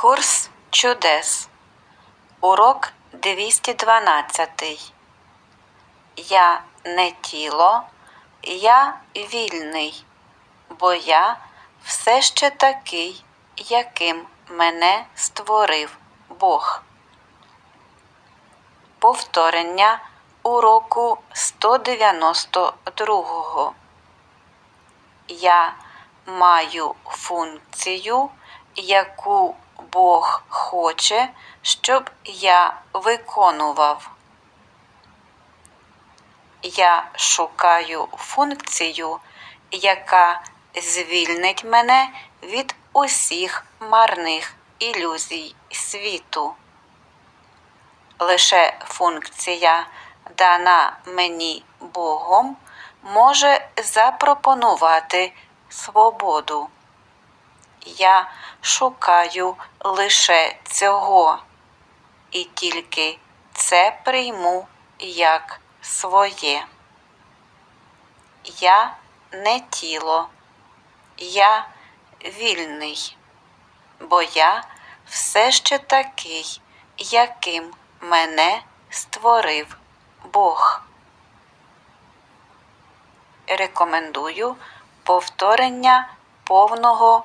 Курс чудес. Урок 212. Я не тіло, я вільний, бо я все ще такий, яким мене створив Бог. Повторення уроку 192. Я маю функцію, яку Бог хоче, щоб я виконував. Я шукаю функцію, яка звільнить мене від усіх марних ілюзій світу. Лише функція, дана мені Богом, може запропонувати свободу. Я шукаю лише цього, і тільки це прийму як своє. Я не тіло, я вільний, бо я все ще такий, яким мене створив Бог. Рекомендую повторення повного